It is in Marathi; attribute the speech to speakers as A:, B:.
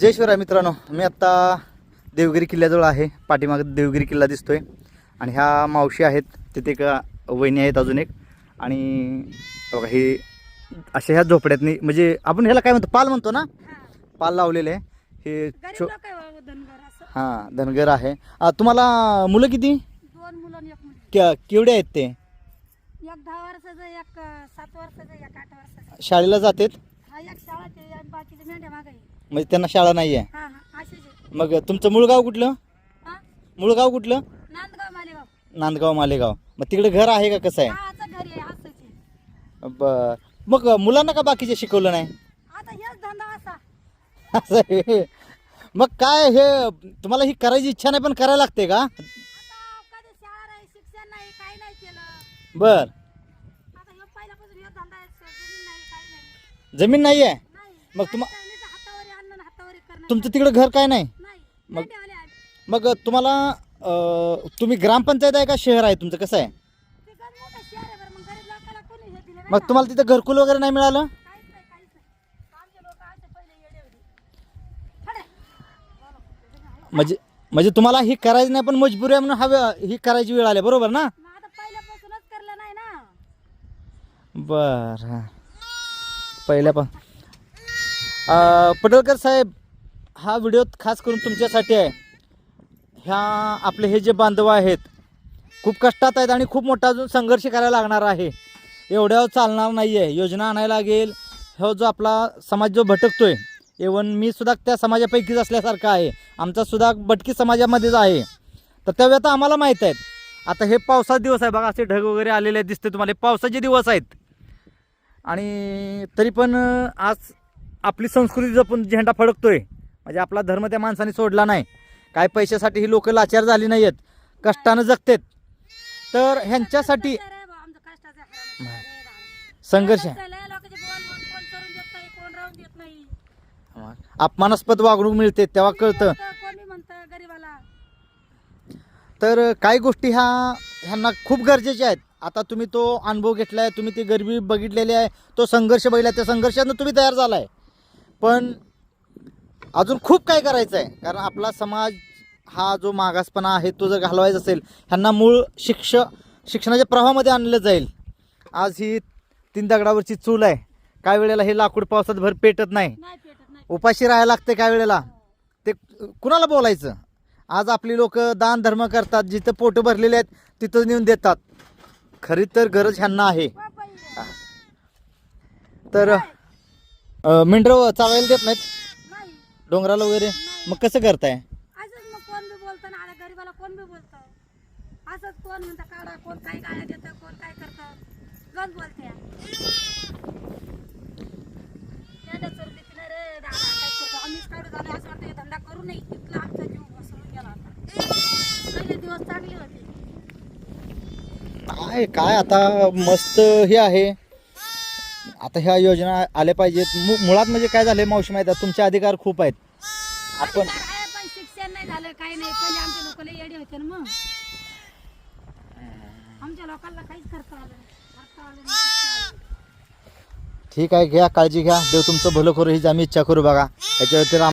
A: जय शिवराय मित्रांनो मी आत्ता देवगिरी किल्ल्याजवळ आहे. पाठीमागे देवगिरी किल्ला दिसतोय. आणि ह्या मावशी आहेत तिथे एक वहिनी आहेत अजून एक. आणि बघा हे अशा ह्या झोपड्यातनी म्हणजे आपण ह्याला काय म्हणतो पाल म्हणतो ना? पाल लावलेले हे छो हां धनगर आहे. तुम्हाला मुलं किती? केवढे आहेत ते?
B: एक दहा
A: म्हणजे त्यांना शाळा नाही आहे
B: हा हा असेच आहे.
A: मग तुमचं मूळ गाव कुठलं?
B: हा?
A: मूळ गाव कुठलं?
B: नांदगाव मालेगाव.
A: नांदगाव मालेगाव. मग तिकडे घर आहे का कसं आहे?
B: हा आता घरी आहे असंच आहे.
A: बर. मग मुलांना का बाकीचे शिकवलं नाही?
B: आता हेच धंदा असा.
A: असं आहे. मग काय हे तुम्हाला ही करायची इच्छा नाही पण करायला लागते का?
B: आता कधी शाळा नाही शिक्षण नाही काही नाही केलं.
A: बर.
B: आता हे पहिल्यापासून हे धंदा आहे जमीन नाही काही नाही.
A: जमीन नाही आहे
B: नाही
A: मग तुम्हा-
B: आणि
A: तुमचं तिकडं घर काय नाही? मग-. मग तुम्हाला अं, तुम्ही ग्रामपंचायत आहे का शहर आहे तुमचं? कसं आहे?
B: मग.
A: तुम्हाला तिथं घरकुल वगैरे नाही मिळालं? म्हणजे म्हणजे तुम्हाला ही करायची नाही पण मजबुरी आहे म्हणून हवी ही करायची वेळ आली बरोबर ना? बर. पहिल्या पण अं, पडळकर साहेब हा व्हिडिओ खास करून तुमच्यासाठी आहे. ह्या आपले हे जे बांधव आहेत खूप कष्टात आहेत आणि खूप मोठा अजून संघर्ष करायला लागणार आहे. एवढ्यावर चालणार नाही आहे योजना आणायला लागेल. हा जो आपला समाज जो भटकतोय इवन मी सुद्धा त्या समाजापैकीच असल्यासारखा आहे. आमचा सुद्धा भटकी समाजामध्येच आहे. तर त्यावेळी आता आम्हाला माहीत आहेत. आता हे पावसाचे दिवस आहे बघा असे ढग वगैरे आलेले दिसते तुम्हाला. पावसाचे दिवस आहेत. आणि तरी पण आज आपली संस्कृती जपून झेंडा फडकतोय. म्हणजे आपला धर्म त्या माणसाने सोडला नाही. काय पैशासाठी ही लोक लाचार झाली नाही आहेत कष्टानं जगतात. तर ह्यांच्यासाठी. संघर्ष अपमानास्पद वागणूक मिळते तेव्हा कळतं. तर काही गोष्टी ह्या ह्यांना खूप गरजेच्या आहेत. आता तुम्ही तो अनुभव घेतला आहे तुम्ही ती गरिबी बघितलेली आहे तो संघर्ष बघितला त्या संघर्षानं तुम्ही तयार झाला आहे पण अजून खूप काय करायचं आहे कारण आपला समाज हा जो मागासपणा आहे तो जर घालवायचा असेल ह्यांना मूळ शिक्ष शिक्षणाच्या प्रवाहामध्ये आणलं जाईल. आज ही तीन दगडावरची चूल आहे. काय वेळेला हे लाकूड पावसात भर पेटत नाही. उपाशी राहायला लागते काय वेळेला. ते कुणाला बोलायचं? आज आपली लोक दान धर्म करतात जिथं पोटं भरलेले आहेत तिथं नेऊन देतात. खरी तर गरज ह्यांना आहे. तर मेंढरं चावायला देत नाहीत.
B: नाही
A: डोंगराला वगैरे? मग कसं करताय?
B: असंच मग कोण बी बोलतं ना आता गरीबाला कोण बी बोलतं? असंच कोण म्हणतं काढा कोण काय गाळ्या देतं कोण काय करतं? बोलते त्याला रे दादा काय करतो आम्हीच काढू झालो असं वाटतं हे धंदा करू नये. इथला आमचा जीव घसरून गेला आता. पहिले दिवस चांगले होते.
A: काय काय आता मस्त हे आहे. आता ह्या योजना आल्या पाहिजेत. मु- मुळात म्हणजे काय झालं मावशी माहिती आहे? तुमचे अधिकार खूप आहेत. आपण
B: पण शिक्षण नाही झालं काही नाही. पहिले आमच्या लोकांना येडे होते ना मग. आमच्या लोकांना काहीच करता आलं नाही. करता आलं नाही, करता आलं नाही.
A: ठीक आहे घ्या काळजी घ्या. देव तुमचं भलं करू हीच आम्ही इच्छा करू बघा. याच्या व्यतिरिक्त